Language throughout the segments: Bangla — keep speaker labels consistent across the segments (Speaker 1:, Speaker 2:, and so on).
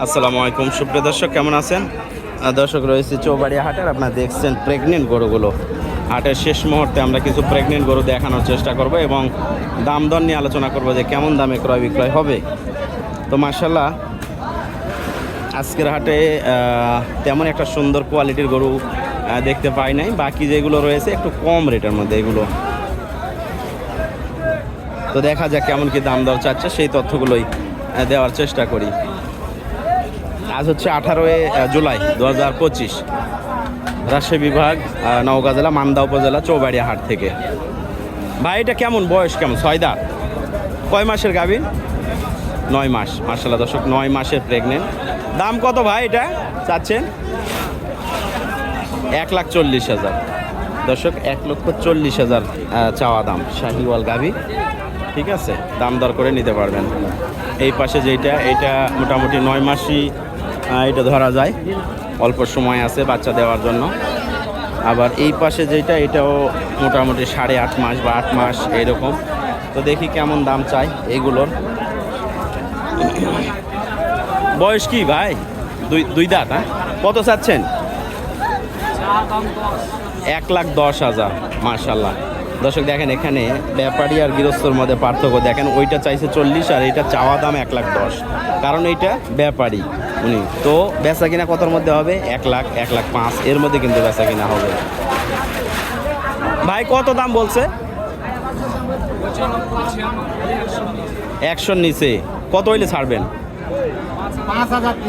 Speaker 1: আসসালামু আলাইকুম। সুপ্রিয় দর্শক, কেমন আছেন? দর্শক, রয়েছে চৌবাড়িয়া হাটের। আপনারা দেখছেন প্রেগনেন্ট গরুগুলো। হাটের শেষ মুহূর্তে আমরা কিছু প্রেগনেন্ট গরু দেখানোর চেষ্টা করব এবং দাম দর নিয়ে আলোচনা করব যে কেমন দামে ক্রয় বিক্রয় হবে। তো মার্শাল্লাহ আজকের হাটে তেমন একটা সুন্দর কোয়ালিটির গরু দেখতে পাই নাই। বাকি যেগুলো রয়েছে একটু কম রেটের মধ্যে এগুলো। তো দেখা যাক কেমন কি দাম দর চাচ্ছে, সেই তথ্যগুলোই দেওয়ার চেষ্টা করি। আজ হচ্ছে আঠারোই জুলাই দু হাজার পঁচিশ। রাজশাহী বিভাগ নওগাঁ জেলা, মান্দা উপজেলা, চৌবাড়িয়া হাট থেকে। ভাই, এটা কেমন? বয়স কেমন? ছয় কয় মাসের গাভিন নয় মাস। মার্শাল্লাহ দর্শক, নয় মাসের প্রেগনেন্ট দাম কত ভাই এটা? চাচ্ছেন? এক লাখ চল্লিশ হাজার। দর্শক, এক লক্ষ চল্লিশ হাজার চাওয়া দাম। শাহিওয়াল গাভী। ঠিক আছে? দাম দর করে নিতে পারবেন। এই পাশে যেটা এটা মোটামুটি নয় মাসই এটা ধরা যায়। অল্প সময় আছে বাচ্চা দেওয়ার জন্য। আবার এই পাশে যেটা, এটাও মোটামুটি সাড়ে আট মাস বা আট মাস এরকম। তো দেখি কেমন দাম চাই এগুলোর। বয়স কি ভাই? দুই দুই দাঁত হ্যাঁ? কত চাচ্ছেন? এক লাখ দশ হাজার মার্শাল্লাহ দর্শক, দেখেন এখানে ব্যাপারী আর গৃহস্থর মধ্যে পার্থক্য। দেখেন, ওইটা চাইছে চল্লিশ আর এটা চাওয়া দাম এক লাখ দশ। কারণ এইটা ব্যাপারী। উনি। তো বেচা কিনা কতর মধ্যে হবে? এক লাখ এক লাখ পাঁচ। এর মধ্যে কিন্তু বেচা কিনা হবে। ভাই কত দাম বলছে? একশোর নিচে। কত হইলে ছাড়বেন?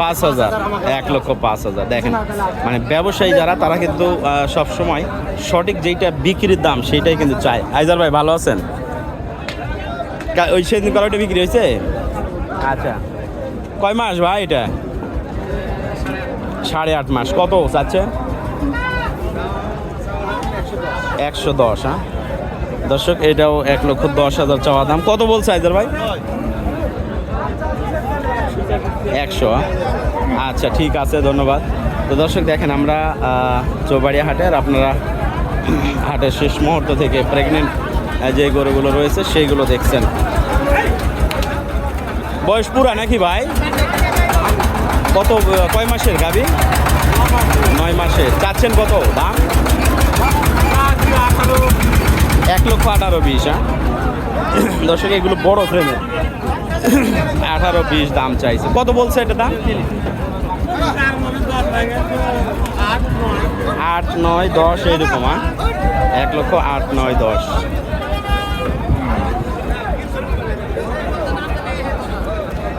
Speaker 1: পাঁচ হাজার। এক লক্ষ পাঁচ হাজার। দেখেন মানে ব্যবসায়ী যারা তারা কিন্তু সব সময় সঠিক যেইটা বিক্রির দাম সেইটাই কিন্তু চায়। আইজার ভাই ভালো আছেন? ওই সেদিন কয়টা বিক্রি হয়েছে? আচ্ছা। কয় মাস ভাই এটা? সাড়ে আট মাস। কত চাচ্ছে একশো দশ হ্যাঁ? দর্শক, এটাও এক লক্ষ দশ হাজার চাওয়া দাম। কত বলছে আইজার ভাই? একশো আচ্ছা ঠিক আছে, ধন্যবাদ। তো দর্শক, দেখেন আমরা চৌবাড়িয়া হাটের আপনারা হাটের শেষ মুহূর্ত থেকে প্রেগনেন্ট যে গরুগুলো রয়েছে, সেইগুলো দেখছেন। বয়স পুরা নাকি ভাই? কত কয় মাসের, গাবি? নয় মাসের। চাচ্ছেন কত? দাম? এক লক্ষ আঠারো বিশ হ্যাঁ? দর্শক, এগুলো বড় ফ্রেমের। আঠারো বিশ দাম চাইছে। কত বলছে এটা দাম? আট, নয়, দশ, এইরকম হ্যাঁ? এক লক্ষ আট, নয়, দশ।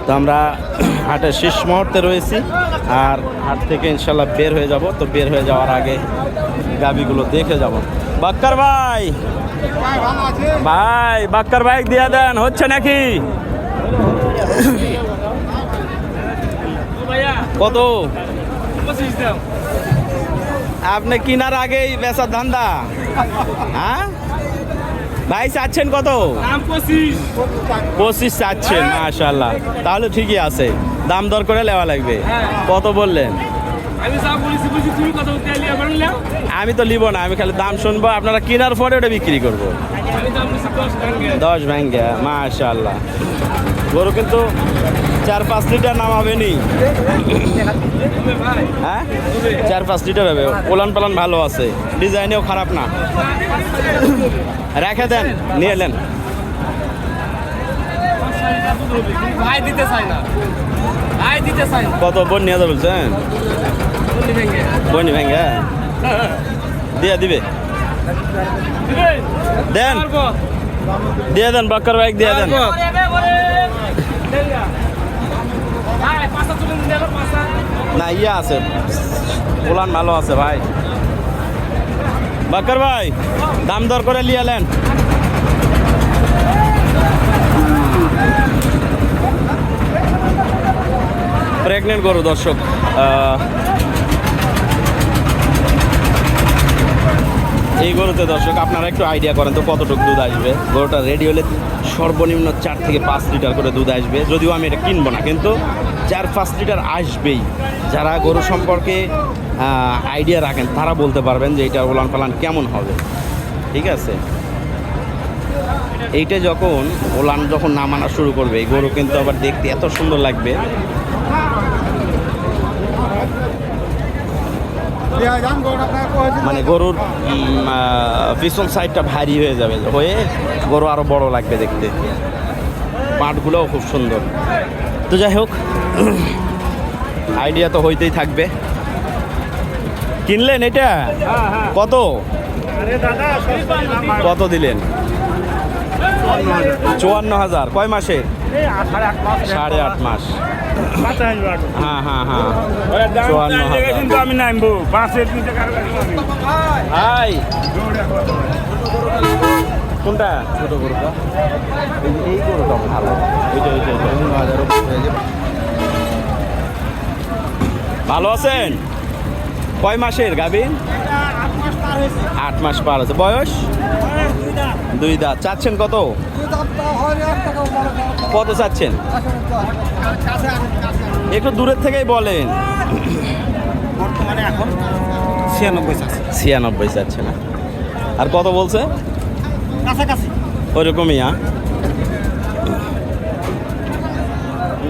Speaker 1: তো আমরা হাটের শেষ মুহূর্তে রয়েছি। আর হাট থেকে ইনশাল্লাহ বের হয়ে যাব। তো বের হয়ে যাওয়ার আগে গাবিগুলো দেখে যাব। বাক্কার ভাই! ভাই, বাক্কার বাইক দিয়ে দেন, হচ্ছে নাকি? কত? আপনি কিনার আগেই বেচার ধান্দা হ্যাঁ? ভাই চাচ্ছেন কত? পঁচিশ। চাচ্ছেন মাশাল্লাহ তাহলে ঠিকই আছে। দাম দর করে লেওয়া লাগবে। কত বললেন?
Speaker 2: আমি
Speaker 1: তো নিব না আমি খালি দাম শুনব। আপনারা কেনার পরে ওটা বিক্রি করব।
Speaker 2: দশ
Speaker 1: ভ্যাঙ্গা মাশাল্লাহ গরু কিন্তু চার পাঁচ লিটার নামাবে নি
Speaker 2: ভাই
Speaker 1: হ্যাঁ? চার পাঁচ লিটার হবে। ওলান পালান ভালো আছে। ডিজাইনেও খারাপ না। রেখে দেন নিয়ে এলেন
Speaker 2: ভাই দিতে চাই না। ভাই দিতে চাই না।
Speaker 1: কত? বোন নিয়ে যাবে বলছেন? বনি ভ্যাঙ্গা দিয়ে দিবে। দেন। দিয়ে দেন বাক্কার বাইক দিয়ে দেন। না ইয়ে আছে। পোলান ভালো আছে ভাই। বাকর ভাই, দাম দর করে লিয়ালেন প্রেগনেন্ট গরু, দর্শক এই গরুতে দর্শক, আপনারা একটু আইডিয়া করেন তো কতটুকু দুধ আসবে? গরুটা রেডি হলে সর্বনিম্ন চার থেকে পাঁচ লিটার করে দুধ আসবে। যদিও আমি এটা কিনবো না, কিন্তু চার পাঁচ লিটার আসবেই। যারা গরু সম্পর্কে আইডিয়া রাখেন, তারা বলতে পারবেন যে এটা উলান পালান কেমন হবে। ঠিক আছে? এইটা যখন ওলান যখন নামানো শুরু করবে, এই গরু কিন্তু আবার দেখতে এত সুন্দর লাগবে। মানে গরুর পিছন সাইডটা ভারী হয়ে যাবে হয়ে গরু আরও বড় লাগবে দেখতে। পাটগুলোও খুব সুন্দর। তো যাই হোক আইডিয়া তো হইতেই থাকবে। কিনলেন এটা? কত? কত দিলেন? চুয়ান্ন হাজার। কয় মাসে? সাড়ে আট মাস। হ্যাঁ হ্যাঁ হ্যাঁ।
Speaker 3: আমি
Speaker 1: হাই কোনটা? ভালো। আছেন? কয় মাসের গাবিন আট মাস পার আছে বয়স? দুই দাঁত। চাচ্ছেন কত? কত চাচ্ছেন? একটু দূরের থেকেই বলেন।
Speaker 3: বর্তমানে এখন ছিয়ানব্বই আছে
Speaker 1: ছিয়ানব্বই চাচ্ছে না। আর কত বলছে?
Speaker 3: কাছাকাছি।
Speaker 1: ওইরকমই হ্যাঁ?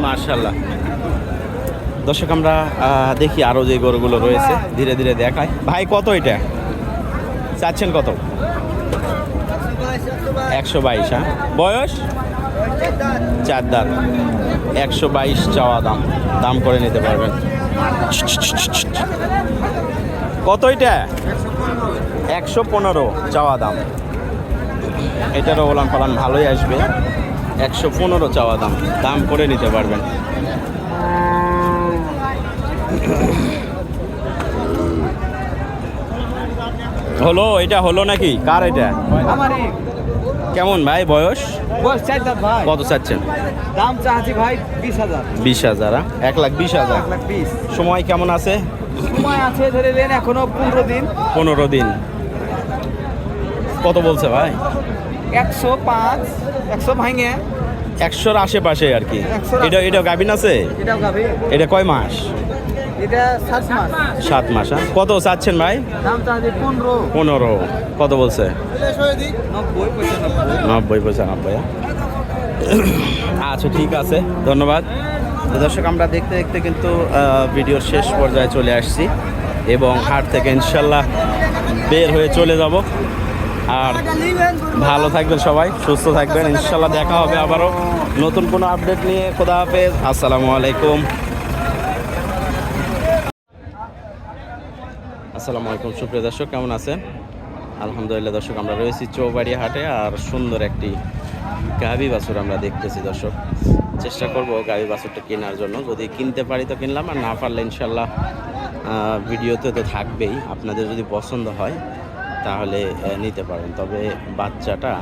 Speaker 1: মার্শাল্লাহ দর্শক আমরা দেখি আরও যে গরুগুলো রয়েছে। ধীরে ধীরে দেখায় ভাই কত এটা? চাচ্ছেন কত? একশো বাইশ হ্যাঁ? বয়স? চার দাঁত। একশো বাইশ চাওয়া দাম। দাম করে নিতে পারবেন। কত এটা? একশো পনেরো চাওয়া দাম। এটারও ওলান পালান ভালোই আসবে। একশো পনেরো চাওয়া দাম। দাম করে নিতে পারবেন। হলো, এটা হলো নাকি? কার এটা? কেমন ভাই বয়স?
Speaker 2: দাঁত ভাই।
Speaker 1: কত চাচ্ছেন?
Speaker 2: দাম চাচ্ছি ভাই বিশ হাজার।
Speaker 1: বিশ হাজার হ্যাঁ? এক লাখ বিশ হাজার।
Speaker 2: এক লাখ বিশ।
Speaker 1: সময় কেমন আছে?
Speaker 2: সময় আছে ধরে নেন এখনও পনেরো দিন।
Speaker 1: পনেরো দিন। কত বলছে ভাই?
Speaker 2: একশো পাঁচ একশো ভাঙে।
Speaker 1: একশোর আশেপাশে আর কি। এটা এটা গাভিন আছে? এটা কয় মাস?
Speaker 2: এটা সাত মাস।
Speaker 1: হ্যাঁ? কত চাচ্ছেন ভাই?
Speaker 2: পনেরো।
Speaker 1: কত বলছে?
Speaker 2: নব্বই পঁচানব্বই
Speaker 1: নব্বই হ্যাঁ? আচ্ছা ঠিক আছে। ধন্যবাদ। দর্শক আমরা দেখতে দেখতে কিন্তু ভিডিওর শেষ পর্যায়ে চলে আসছি এবং হাট থেকে ইনশাল্লাহ বের হয়ে চলে যাব। আর ভালো থাকবেন সবাই সুস্থ থাকবেন। ইনশাল্লাহ দেখা হবে আবারও। নতুন কোনো আপডেট নিয়ে খোদা হাফেজ। আসসালামু আলাইকুম। আসসালামু আলাইকুম সুপ্রিয় দর্শক কেমন আছেন? আলহামদুলিল্লাহ দর্শক আমরা রয়েছি চৌবাড়ি হাটে আর সুন্দর একটি গাভী বাছুর আমরা দেখতেছি দর্শক। চেষ্টা করব গাভী বাছুরটা কেনার জন্য। যদি কিনতে পারি তো কিনলাম আর না পারলে ইনশাল্লাহ ভিডিওতে তো থাকবেই। আপনাদের যদি পছন্দ হয় তাহলে নিতে পারেন। তবে বাচ্চাটা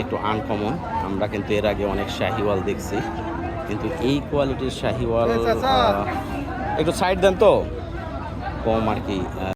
Speaker 1: একটু আনকমন আমরা কিন্তু এর আগে অনেক শাহিওয়াল দেখছি। কিন্তু এই কোয়ালিটির শাহিওয়াল একটু সাইড দেন তো। কম আর কি আহ,